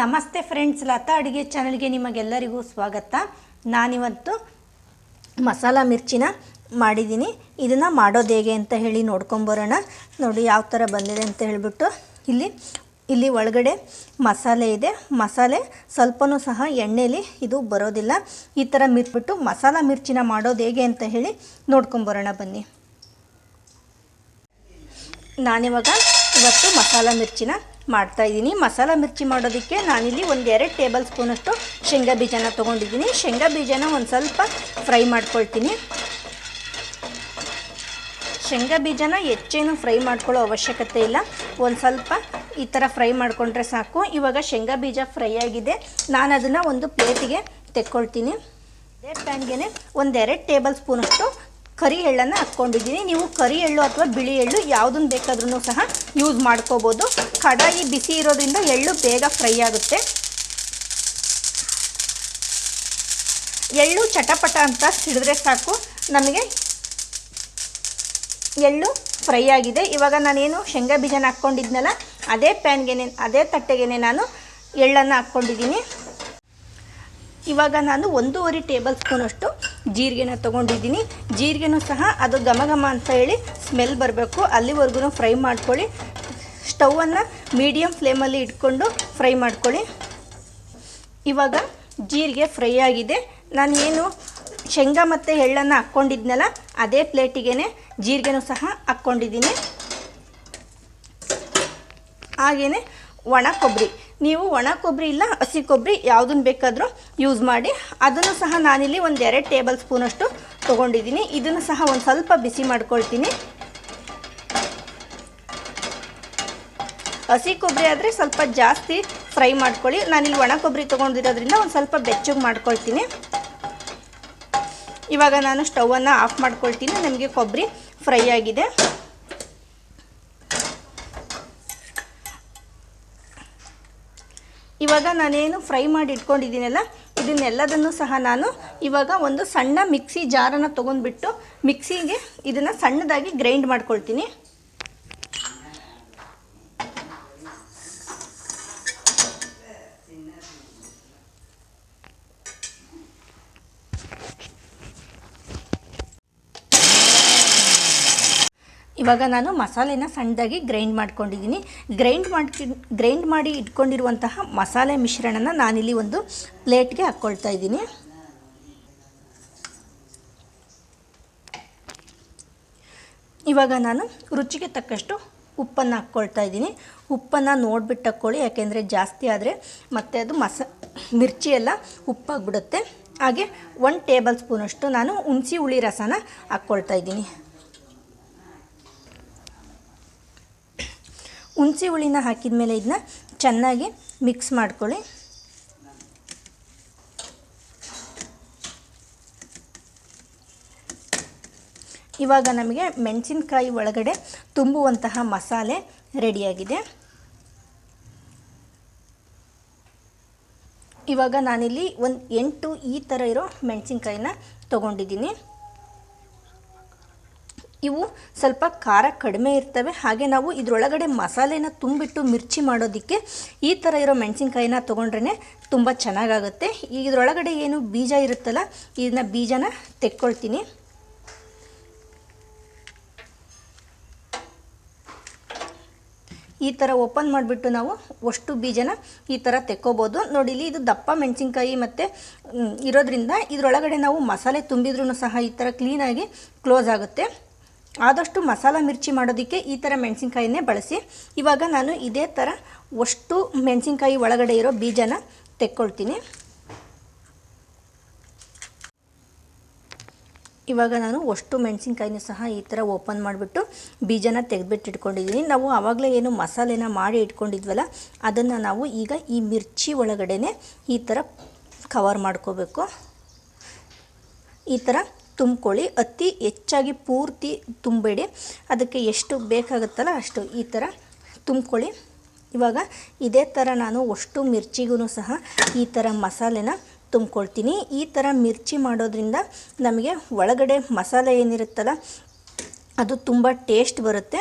ನಮಸ್ತೆ ಫ್ರೆಂಡ್ಸ್ ಲತಾ ಅಡುಗೆ ಚಾನಲ್ಗೆ ನಿಮಗೆಲ್ಲರಿಗೂ ಸ್ವಾಗತ. ನಾನಿವತ್ತು ಮಸಾಲ ಮಿರ್ಚಿನ ಮಾಡಿದ್ದೀನಿ. ಇದನ್ನು ಮಾಡೋದು ಹೇಗೆ ಅಂತ ಹೇಳಿ ನೋಡ್ಕೊಂಬರೋಣ ನೋಡಿ ಯಾವ ಥರ ಬಂದಿದೆ ಅಂತ ಹೇಳಿಬಿಟ್ಟು. ಇಲ್ಲಿ ಇಲ್ಲಿ ಒಳಗಡೆ ಮಸಾಲೆ ಇದೆ. ಮಸಾಲೆ ಸ್ವಲ್ಪನೂ ಸಹ ಎಣ್ಣೆಲಿ ಇದು ಬರೋದಿಲ್ಲ. ಈ ಥರ ಮಿರ್ಬಿಟ್ಟು ಮಸಾಲ ಮಿರ್ಚಿನ ಮಾಡೋದು ಹೇಗೆ ಅಂತ ಹೇಳಿ ನೋಡ್ಕೊಂಬರೋಣ ಬನ್ನಿ. ನಾನಿವಾಗ ಇವತ್ತು ಮಸಾಲ ಮಿರ್ಚಿನ ಮಾಡ್ತಾ ಇದ್ದೀನಿ. ಮಸಾಲ ಮಿರ್ಚಿ ಮಾಡೋದಕ್ಕೆ ನಾನಿಲ್ಲಿ ಒಂದು ಎರಡು ಟೇಬಲ್ ಸ್ಪೂನಷ್ಟು ಶೇಂಗಾ ಬೀಜನ ತೊಗೊಂಡಿದ್ದೀನಿ. ಶೇಂಗಾ ಬೀಜನ ಒಂದು ಸ್ವಲ್ಪ ಫ್ರೈ ಮಾಡ್ಕೊಳ್ತೀನಿ. ಶೇಂಗಾ ಬೀಜನ ಹೆಚ್ಚೇನು ಫ್ರೈ ಮಾಡ್ಕೊಳ್ಳೋ ಅವಶ್ಯಕತೆ ಇಲ್ಲ. ಒಂದು ಸ್ವಲ್ಪ ಈ ಥರ ಫ್ರೈ ಮಾಡಿಕೊಂಡ್ರೆ ಸಾಕು. ಇವಾಗ ಶೇಂಗಾ ಬೀಜ ಫ್ರೈ ಆಗಿದೆ. ನಾನು ಅದನ್ನು ಒಂದು ಪ್ಲೇಟಿಗೆ ತೆಕ್ಕೊಳ್ತೀನಿ. ಅದೇ ಪ್ಯಾನ್ಗೆ ಒಂದೆರಡು ಟೇಬಲ್ ಸ್ಪೂನಷ್ಟು ಕರಿ ಎಳ್ಳನ್ನು ಹಾಕ್ಕೊಂಡಿದ್ದೀನಿ. ನೀವು ಕರಿ ಎಳ್ಳು ಅಥವಾ ಬಿಳಿ ಎಳ್ಳು ಯಾವುದನ್ನು ಬೇಕಾದ್ರೂ ಸಹ ಯೂಸ್ ಮಾಡ್ಕೋಬೋದು. ಕಡಾಯಿ ಬಿಸಿ ಇರೋದ್ರಿಂದ ಎಳ್ಳು ಬೇಗ ಫ್ರೈ ಆಗುತ್ತೆ. ಎಳ್ಳು ಚಟಪಟ ಅಂತ ಸಿಡಿದ್ರೆ ಸಾಕು. ನಮಗೆ ಎಳ್ಳು ಫ್ರೈ ಆಗಿದೆ. ಇವಾಗ ನಾನೇನು ಶೇಂಗಾ ಬೀಜನ ಹಾಕ್ಕೊಂಡಿದ್ನಲ್ಲ, ಅದೇ ಪ್ಯಾನ್ಗೆ ಅದೇ ತಟ್ಟೆಗೆ ನಾನು ಎಳ್ಳನ್ನು ಹಾಕ್ಕೊಂಡಿದ್ದೀನಿ. ಇವಾಗ ನಾನು ಒಂದೂವರೆ ಟೇಬಲ್ ಸ್ಪೂನಷ್ಟು ಜೀರಿಗೆನ ತೊಗೊಂಡಿದ್ದೀನಿ. ಜೀರಿಗೆನೂ ಸಹ ಅದು ಘಮ ಘಮ ಅಂತ ಹೇಳಿ ಸ್ಮೆಲ್ ಬರಬೇಕು. ಅಲ್ಲಿವರೆಗೂ ಫ್ರೈ ಮಾಡ್ಕೊಳ್ಳಿ. ಸ್ಟವನ್ನು ಮೀಡಿಯಮ್ ಫ್ಲೇಮಲ್ಲಿ ಇಟ್ಕೊಂಡು ಫ್ರೈ ಮಾಡ್ಕೊಳ್ಳಿ. ಇವಾಗ ಜೀರಿಗೆ ಫ್ರೈ ಆಗಿದೆ. ನಾನು ಏನು ಶೇಂಗಾ ಮತ್ತು ಎಳ್ಳನ್ನು ಹಾಕ್ಕೊಂಡಿದ್ನಲ್ಲ, ಅದೇ ಪ್ಲೇಟಿಗೆ ಜೀರಿಗೆನೂ ಸಹ ಹಾಕ್ಕೊಂಡಿದ್ದೀನಿ. ಹಾಗೆಯೇ ಒಣ ಕೊಬ್ಬರಿ ನೀವು ಒಣ ಕೊಬ್ಬರಿ ಇಲ್ಲ ಹಸಿ ಕೊಬ್ಬರಿ ಯಾವುದನ್ನು ಬೇಕಾದರೂ ಯೂಸ್ ಮಾಡಿ. ಅದನ್ನು ಸಹ ನಾನಿಲ್ಲಿ ಒಂದು ಎರಡು ಟೇಬಲ್ ಸ್ಪೂನಷ್ಟು ತೊಗೊಂಡಿದ್ದೀನಿ. ಇದನ್ನು ಸಹ ಒಂದು ಸ್ವಲ್ಪ ಬಿಸಿ ಮಾಡ್ಕೊಳ್ತೀನಿ. ಹಸಿ ಕೊಬ್ಬರಿ ಆದರೆ ಸ್ವಲ್ಪ ಜಾಸ್ತಿ ಫ್ರೈ ಮಾಡ್ಕೊಳ್ಳಿ. ನಾನಿಲ್ಲಿ ಒಣ ಕೊಬ್ಬರಿ ತೊಗೊಂಡಿರೋದ್ರಿಂದ ಒಂದು ಸ್ವಲ್ಪ ಬೆಚ್ಚಗೆ ಮಾಡ್ಕೊಳ್ತೀನಿ. ಇವಾಗ ನಾನು ಸ್ಟವನ್ನು ಆಫ್ ಮಾಡ್ಕೊಳ್ತೀನಿ. ನಮಗೆ ಕೊಬ್ಬರಿ ಫ್ರೈ ಆಗಿದೆ. ಇವಾಗ ನಾನೇನು ಫ್ರೈ ಮಾಡಿ ಇಟ್ಕೊಂಡಿದ್ದೀನಲ್ಲ, ಇದನ್ನೆಲ್ಲದನ್ನು ಸಹ ನಾನು ಇವಾಗ ಒಂದು ಸಣ್ಣ ಮಿಕ್ಸಿ ಜಾರನ್ನು ತೊಗೊಂಡ್ಬಿಟ್ಟು ಮಿಕ್ಸಿಗೆ ಇದನ್ನು ಸಣ್ಣದಾಗಿ ಗ್ರೈಂಡ್ ಮಾಡ್ಕೊಳ್ತೀನಿ. ಇವಾಗ ನಾನು ಮಸಾಲೆನ ಸಣ್ಣದಾಗಿ ಗ್ರೈಂಡ್ ಮಾಡ್ಕೊಂಡಿದ್ದೀನಿ. ಗ್ರೈಂಡ್ ಮಾಡಿ ಗ್ರೈಂಡ್ ಮಾಡಿ ಇಟ್ಕೊಂಡಿರುವಂತಹ ಮಸಾಲೆ ಮಿಶ್ರಣನ ನಾನಿಲ್ಲಿ ಒಂದು ಪ್ಲೇಟ್ಗೆ ಹಾಕ್ಕೊಳ್ತಾ ಇದ್ದೀನಿ. ಇವಾಗ ನಾನು ರುಚಿಗೆ ತಕ್ಕಷ್ಟು ಉಪ್ಪನ್ನು ಹಾಕ್ಕೊಳ್ತಾ ಇದ್ದೀನಿ. ಉಪ್ಪನ್ನು ನೋಡಿಬಿಟ್ಟು ಹಾಕ್ಕೊಳ್ಳಿ ಯಾಕೆಂದರೆ ಜಾಸ್ತಿ ಆದರೆ ಮತ್ತೆ ಅದು ಮಸ, ಮಿರ್ಚಿ ಎಲ್ಲ ಉಪ್ಪಾಗ್ಬಿಡುತ್ತೆ. ಹಾಗೆ ಒನ್ ಟೇಬಲ್ ಸ್ಪೂನಷ್ಟು ನಾನು ಹುಣಸಿ ಹುಳಿ ರಸನ ಹಾಕ್ಕೊಳ್ತಾ ಇದ್ದೀನಿ. ಹುಣಸಿ ಹುಳಿನ ಹಾಕಿದ ಮೇಲೆ ಇದನ್ನ ಚೆನ್ನಾಗಿ ಮಿಕ್ಸ್ ಮಾಡ್ಕೊಳ್ಳಿ. ಇವಾಗ ನಮಗೆ ಮೆಣಸಿನಕಾಯಿ ಒಳಗಡೆ ತುಂಬುವಂತಹ ಮಸಾಲೆ ರೆಡಿಯಾಗಿದೆ. ಇವಾಗ ನಾನಿಲ್ಲಿ ಒಂದು ಎಂಟು ಈ ಥರ ಇರೋ ಮೆಣಸಿನ್ಕಾಯಿನ ತೊಗೊಂಡಿದ್ದೀನಿ. ಇವು ಸ್ವಲ್ಪ ಖಾರ ಕಡಿಮೆ ಇರ್ತವೆ. ಹಾಗೆ ನಾವು ಇದರೊಳಗಡೆ ಮಸಾಲೆನ ತುಂಬಿಟ್ಟು ಮಿರ್ಚಿ ಮಾಡೋದಕ್ಕೆ ಈ ಥರ ಇರೋ ಮೆಣಸಿನ್ಕಾಯಿನ ತೊಗೊಂಡ್ರೇ ತುಂಬ ಚೆನ್ನಾಗಾಗುತ್ತೆ. ಇದರೊಳಗಡೆ ಏನು ಬೀಜ ಇರುತ್ತಲ್ಲ, ಇದನ್ನ ಬೀಜನ ತೆಕ್ಕೊಳ್ತೀನಿ. ಈ ಥರ ಓಪನ್ ಮಾಡಿಬಿಟ್ಟು ನಾವು ಅಷ್ಟು ಬೀಜನ ಈ ಥರ ತೆಕ್ಕೋಬೋದು. ನೋಡಿ, ಇಲ್ಲಿ ಇದು ದಪ್ಪ ಮೆಣಸಿನ್ಕಾಯಿ ಮತ್ತು ಇರೋದ್ರಿಂದ ಇದರೊಳಗಡೆ ನಾವು ಮಸಾಲೆ ತುಂಬಿದ್ರೂ ಸಹ ಈ ಥರ ಕ್ಲೀನಾಗಿ ಕ್ಲೋಸ್ ಆಗುತ್ತೆ. ಆದಷ್ಟು ಮಸಾಲ ಮಿರ್ಚಿ ಮಾಡೋದಕ್ಕೆ ಈ ಥರ ಮೆಣಸಿನ್ಕಾಯಿನೇ ಬಳಸಿ. ಇವಾಗ ನಾನು ಇದೇ ಥರ ಅಷ್ಟು ಮೆಣಸಿನ್ಕಾಯಿ ಒಳಗಡೆ ಇರೋ ಬೀಜನ ತೆಕ್ಕೊಳ್ತೀನಿ. ಇವಾಗ ನಾನು ಅಷ್ಟು ಮೆಣಸಿನ್ಕಾಯಿನೂ ಸಹ ಈ ಥರ ಓಪನ್ ಮಾಡಿಬಿಟ್ಟು ಬೀಜನ ತೆಗೆದ್ಬಿಟ್ಟು ಇಟ್ಕೊಂಡಿದ್ದೀನಿ ನಾವು ಆವಾಗಲೇ ಏನು ಮಸಾಲೆನ ಮಾಡಿ ಇಟ್ಕೊಂಡಿದ್ವಲ್ಲ, ಅದನ್ನು ನಾವು ಈಗ ಈ ಮಿರ್ಚಿ ಒಳಗಡೆ ಈ ಥರ ಕವರ್ ಮಾಡ್ಕೋಬೇಕು. ಈ ಥರ ತುಂಬ್ಕೊಳ್ಳಿ. ಅತಿ ಹೆಚ್ಚಾಗಿ ಪೂರ್ತಿ ತುಂಬಬೇಡಿ ಅದಕ್ಕೆ ಎಷ್ಟು ಬೇಕಾಗುತ್ತಲ್ಲ ಅಷ್ಟು ಈ ಥರ ತುಂಬ್ಕೊಳ್ಳಿ. ಇವಾಗ ಇದೇ ಥರ ನಾನು ಅಷ್ಟು ಮಿರ್ಚಿಗೂ ಸಹ ಈ ಥರ ಮಸಾಲೆನ ತುಂಬ್ಕೊಳ್ತೀನಿ. ಈ ಥರ ಮಿರ್ಚಿ ಮಾಡೋದ್ರಿಂದ ನಮಗೆ ಒಳಗಡೆ ಮಸಾಲೆ ಏನಿರುತ್ತಲ್ಲ, ಅದು ತುಂಬ ಟೇಸ್ಟ್ ಬರುತ್ತೆ.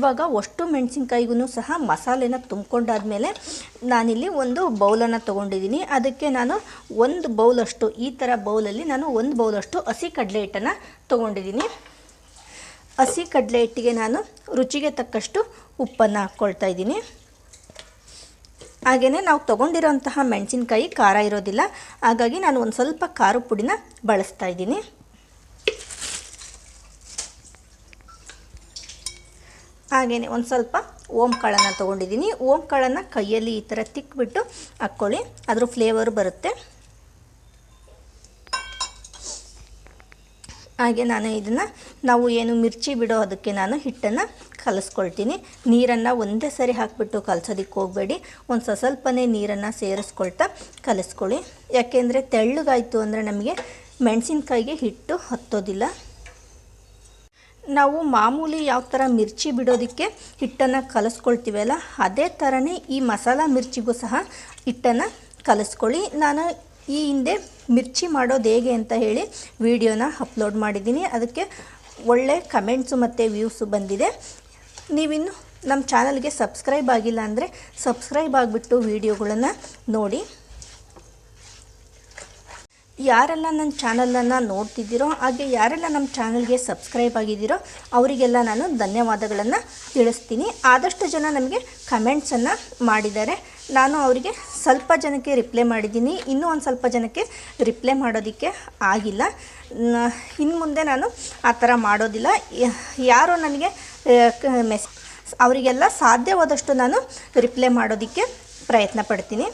ಇವಾಗ ಅಷ್ಟು ಮೆಣಸಿನ್ಕಾಯಿಗೂ ಸಹ ಮಸಾಲೆನ ತುಂಬ್ಕೊಂಡಾದ್ಮೇಲೆ ನಾನಿಲ್ಲಿ ಒಂದು ಬೌಲನ್ನು ತೊಗೊಂಡಿದ್ದೀನಿ. ಅದಕ್ಕೆ ನಾನು ಒಂದು ಬೌಲಷ್ಟು, ಈ ಥರ ಬೌಲಲ್ಲಿ ನಾನು ಒಂದು ಬೌಲಷ್ಟು ಹಸಿ ಕಡಲೆ ಹಿಟ್ಟನ್ನು ತೊಗೊಂಡಿದ್ದೀನಿ. ಹಸಿ ಕಡಲೆ ಹಿಟ್ಟಿಗೆ ನಾನು ರುಚಿಗೆ ತಕ್ಕಷ್ಟು ಉಪ್ಪನ್ನು ಹಾಕ್ಕೊಳ್ತಾ ಇದ್ದೀನಿ. ಹಾಗೆಯೇ ನಾವು ತೊಗೊಂಡಿರೋಂತಹ ಮೆಣಸಿನ್ಕಾಯಿ ಖಾರ ಇರೋದಿಲ್ಲ. ಹಾಗಾಗಿ ನಾನು ಒಂದು ಸ್ವಲ್ಪ ಖಾರ ಪುಡಿನ ಬಳಸ್ತಾ ಇದ್ದೀನಿ. ಹಾಗೆಯೇ ಒಂದು ಸ್ವಲ್ಪ ಓಮ್ ಕಾಳನ್ನು ತೊಗೊಂಡಿದ್ದೀನಿ. ಓಂ ಕಾಳನ್ನು ಕೈಯಲ್ಲಿ ಈ ಥರ ತಿಕ್ಬಿಟ್ಟು ಹಾಕ್ಕೊಳ್ಳಿ ಅದ್ರ ಫ್ಲೇವರ್ ಬರುತ್ತೆ. ಹಾಗೆ ನಾನು ಇದನ್ನು ನಾವು ಏನು ಮಿರ್ಚಿ ಬಿಡೋ ಅದಕ್ಕೆ ನಾನು ಹಿಟ್ಟನ್ನು ಕಲಿಸ್ಕೊಳ್ತೀನಿ. ನೀರನ್ನು ಒಂದೇ ಸರಿ ಹಾಕಿಬಿಟ್ಟು ಕಲಸೋದಕ್ಕೆ ಹೋಗಬೇಡಿ. ಒಂದು ಸ್ವಲ್ಪನೇ ನೀರನ್ನು ಸೇರಿಸ್ಕೊಳ್ತಾ ಕಲಿಸ್ಕೊಳ್ಳಿ. ಯಾಕೆಂದರೆ ತೆಳ್ಳಗಾಯಿತು ಅಂದರೆ ನಮಗೆ ಮೆಣಸಿನ್ಕಾಯಿಗೆ ಹಿಟ್ಟು ಹತ್ತೋದಿಲ್ಲ. ನಾವು ಮಾಮೂಲಿ ಯಾವ ಥರ ಮಿರ್ಚಿ ಬಿಡೋದಕ್ಕೆ ಹಿಟ್ಟನ್ನು ಕಲಿಸ್ಕೊಳ್ತೀವಲ್ಲ ಅದೇ ಥರನೇ ಈ ಮಸಾಲ ಮಿರ್ಚಿಗೂ ಸಹ ಹಿಟ್ಟನ್ನು ಕಲಿಸ್ಕೊಳ್ಳಿ. ನಾನು ಈ ಹಿಂದೆ ಮಿರ್ಚಿ ಮಾಡೋದು ಹೇಗೆ ಅಂತ ಹೇಳಿ ವಿಡಿಯೋನ ಅಪ್ಲೋಡ್ ಮಾಡಿದ್ದೀನಿ. ಅದಕ್ಕೆ ಒಳ್ಳೆ ಕಮೆಂಟ್ಸು ಮತ್ತು ವ್ಯೂಸು ಬಂದಿದೆ. ನೀವಿನ್ನು ನಮ್ಮ ಚಾನಲ್ಗೆ ಸಬ್ಸ್ಕ್ರೈಬ್ ಆಗಿಲ್ಲ ಅಂದರೆ ಸಬ್ಸ್ಕ್ರೈಬ್ ಆಗಿಬಿಟ್ಟು ವೀಡಿಯೋಗಳನ್ನು ನೋಡಿ. ಯಾರೆಲ್ಲ ನನ್ನ ಚಾನಲನ್ನು ನೋಡ್ತಿದ್ದೀರೋ ಹಾಗೆ ಯಾರೆಲ್ಲ ನಮ್ಮ ಚಾನಲ್ಗೆ ಸಬ್ಸ್ಕ್ರೈಬ್ ಆಗಿದ್ದೀರೋ ಅವರಿಗೆಲ್ಲ ನಾನು ಧನ್ಯವಾದಗಳನ್ನು ತಿಳಿಸ್ತೀನಿ. ಆದಷ್ಟು ಜನ ನಮಗೆ ಕಮೆಂಟ್ಸನ್ನು ಮಾಡಿದ್ದಾರೆ. ನಾನು ಅವರಿಗೆ ಸ್ವಲ್ಪ ಜನಕ್ಕೆ ರಿಪ್ಲೈ ಮಾಡಿದ್ದೀನಿ. ಇನ್ನೂ ಒಂದು ಸ್ವಲ್ಪ ಜನಕ್ಕೆ ರಿಪ್ಲೈ ಮಾಡೋದಕ್ಕೆ ಆಗಿಲ್ಲ. ಇನ್ನು ಮುಂದೆ ನಾನು ಆ ಥರ ಮಾಡೋದಿಲ್ಲ. ಯಾರೋ ನನಗೆ ಮೆಸ್, ಅವರಿಗೆಲ್ಲ ಸಾಧ್ಯವಾದಷ್ಟು ನಾನು ರಿಪ್ಲೈ ಮಾಡೋದಕ್ಕೆ ಪ್ರಯತ್ನ ಪಡ್ತೀನಿ.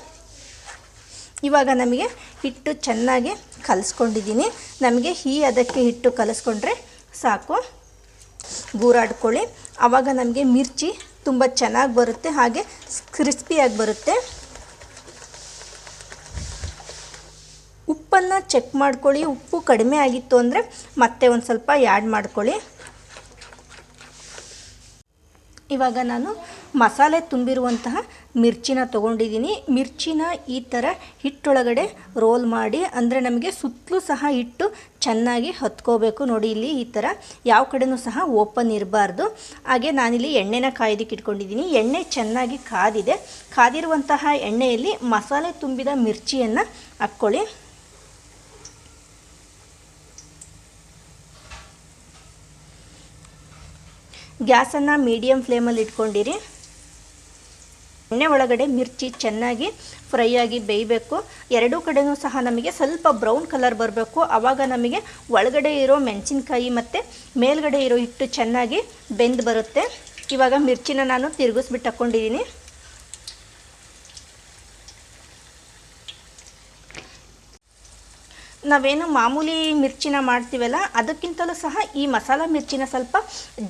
ಇವಾಗ ನಮಗೆ ಹಿಟ್ಟು ಚೆನ್ನಾಗಿ ಕಲಿಸ್ಕೊಂಡಿದ್ದೀನಿ. ನಮಗೆ ಈ ಅದಕ್ಕೆ ಹಿಟ್ಟು ಕಲಿಸ್ಕೊಂಡ್ರೆ ಸಾಕು. ಗೂರಾಡ್ಕೊಳ್ಳಿ ಆವಾಗ ನಮಗೆ ಮಿರ್ಚಿ ತುಂಬ ಚೆನ್ನಾಗಿ ಬರುತ್ತೆ, ಹಾಗೆ ಕ್ರಿಸ್ಪಿಯಾಗಿ ಬರುತ್ತೆ. ಉಪ್ಪನ್ನು ಚೆಕ್ ಮಾಡ್ಕೊಳ್ಳಿ. ಉಪ್ಪು ಕಡಿಮೆ ಆಗಿತ್ತು ಅಂದರೆ ಮತ್ತೆ ಒಂದು ಸ್ವಲ್ಪ ಆ್ಯಡ್ ಮಾಡ್ಕೊಳ್ಳಿ. ಇವಾಗ ನಾನು ಮಸಾಲೆ ತುಂಬಿರುವಂತಹ ಮಿರ್ಚಿನ ತೊಗೊಂಡಿದ್ದೀನಿ. ಮಿರ್ಚಿನ ಈ ಥರ ಹಿಟ್ಟೊಳಗಡೆ ರೋಲ್ ಮಾಡಿ, ಅಂದರೆ ನಮಗೆ ಸುತ್ತಲೂ ಸಹ ಹಿಟ್ಟು ಚೆನ್ನಾಗಿ ಹತ್ಕೋಬೇಕು. ನೋಡಿ, ಇಲ್ಲಿ ಈ ಥರ ಯಾವ ಕಡೆನೂ ಸಹ ಓಪನ್ ಇರಬಾರ್ದು. ಹಾಗೆ ನಾನಿಲ್ಲಿ ಎಣ್ಣೆನ ಕಾಯ್ದಕ್ಕೆ ಇಟ್ಕೊಂಡಿದ್ದೀನಿ. ಎಣ್ಣೆ ಚೆನ್ನಾಗಿ ಕಾದಿದೆ. ಕಾದಿರುವಂತಹ ಎಣ್ಣೆಯಲ್ಲಿ ಮಸಾಲೆ ತುಂಬಿದ ಮಿರ್ಚಿಯನ್ನು ಹಾಕ್ಕೊಳ್ಳಿ. ಗ್ಯಾಸನ್ನು ಮೀಡಿಯಮ್ ಫ್ಲೇಮಲ್ಲಿ ಇಟ್ಕೊಂಡಿರಿ. ಎಣ್ಣೆ ಒಳಗಡೆ ಮಿರ್ಚಿ ಚೆನ್ನಾಗಿ ಫ್ರೈ ಆಗಿ ಬೇಯಬೇಕು. ಎರಡೂ ಕಡೆಯೂ ಸಹ ನಮಗೆ ಸ್ವಲ್ಪ ಬ್ರೌನ್ ಕಲರ್ ಬರಬೇಕು. ಆವಾಗ ನಮಗೆ ಒಳಗಡೆ ಇರೋ ಮೆಣಸಿನ್ಕಾಯಿ ಮತ್ತು ಮೇಲ್ಗಡೆ ಇರೋ ಹಿಟ್ಟು ಚೆನ್ನಾಗಿ ಬೆಂದು ಬರುತ್ತೆ. ಇವಾಗ ಮಿರ್ಚಿನ ನಾನು ತಿರುಗಿಸ್ಬಿಟ್ಟು ಹಾಕ್ಕೊಂಡಿದ್ದೀನಿ ನಾವೇನು ಮಾಮೂಲಿ ಮಿರ್ಚಿನ ಮಾಡ್ತೀವಲ್ಲ, ಅದಕ್ಕಿಂತಲೂ ಸಹ ಈ ಮಸಾಲ ಮಿರ್ಚಿನ ಸ್ವಲ್ಪ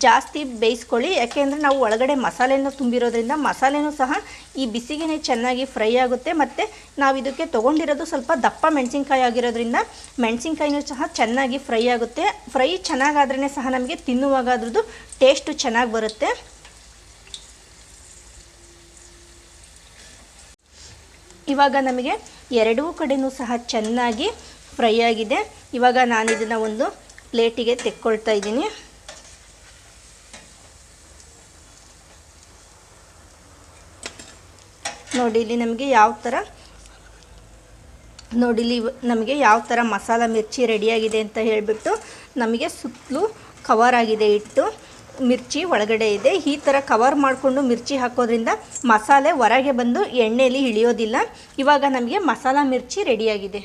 ಜಾಸ್ತಿ ಬೇಯಿಸ್ಕೊಳ್ಳಿ. ಯಾಕೆಂದರೆ ನಾವು ಒಳಗಡೆ ಮಸಾಲೆಯನ್ನು ತುಂಬಿರೋದ್ರಿಂದ ಮಸಾಲೆನೂ ಸಹ ಈ ಬಿಸಿಗೆನೇ ಚೆನ್ನಾಗಿ ಫ್ರೈ ಆಗುತ್ತೆ. ಮತ್ತು ನಾವು ಇದಕ್ಕೆ ತೊಗೊಂಡಿರೋದು ಸ್ವಲ್ಪ ದಪ್ಪ ಮೆಣಸಿನ್ಕಾಯಿ ಆಗಿರೋದ್ರಿಂದ ಮೆಣಸಿನ್ಕಾಯಿನೂ ಸಹ ಚೆನ್ನಾಗಿ ಫ್ರೈ ಆಗುತ್ತೆ. ಫ್ರೈ ಚೆನ್ನಾಗಾದ್ರೇ ಸಹ ನಮಗೆ ತಿನ್ನುವಾಗ ಅದ್ರದ್ದು ಟೇಸ್ಟು ಚೆನ್ನಾಗಿ ಬರುತ್ತೆ. ಇವಾಗ ನಮಗೆ ಎರಡೂ ಕಡೆಯೂ ಸಹ ಚೆನ್ನಾಗಿ ಫ್ರೈ ಆಗಿದೆ. ಇವಾಗ ನಾನು ಇದನ್ನು ಒಂದು ಪ್ಲೇಟಿಗೆ ತೆಕ್ಕೊಳ್ತಾ ಇದ್ದೀನಿ. ನೋಡಿ, ಇಲ್ಲಿ ನಮಗೆ ಯಾವ ಥರ ನೋಡಿ, ಇಲ್ಲಿ ನಮಗೆ ಯಾವ ಥರ ಮಸಾಲ ಮಿರ್ಚಿ ರೆಡಿಯಾಗಿದೆ ಅಂತ ಹೇಳಿಬಿಟ್ಟು ನಮಗೆ ಸುತ್ತಲೂ ಕವರ್ ಆಗಿದೆ ಇಟ್ಟು ಮಿರ್ಚಿ ಒಳಗಡೆ ಇದೆ. ಈ ಥರ ಕವರ್ ಮಾಡಿಕೊಂಡು ಮಿರ್ಚಿ ಹಾಕೋದ್ರಿಂದ ಮಸಾಲೆ ಹೊರಗೆ ಬಂದು ಎಣ್ಣೆಯಲ್ಲಿ ಇಳಿಯೋದಿಲ್ಲ. ಇವಾಗ ನಮಗೆ ಮಸಾಲ ಮಿರ್ಚಿ ರೆಡಿಯಾಗಿದೆ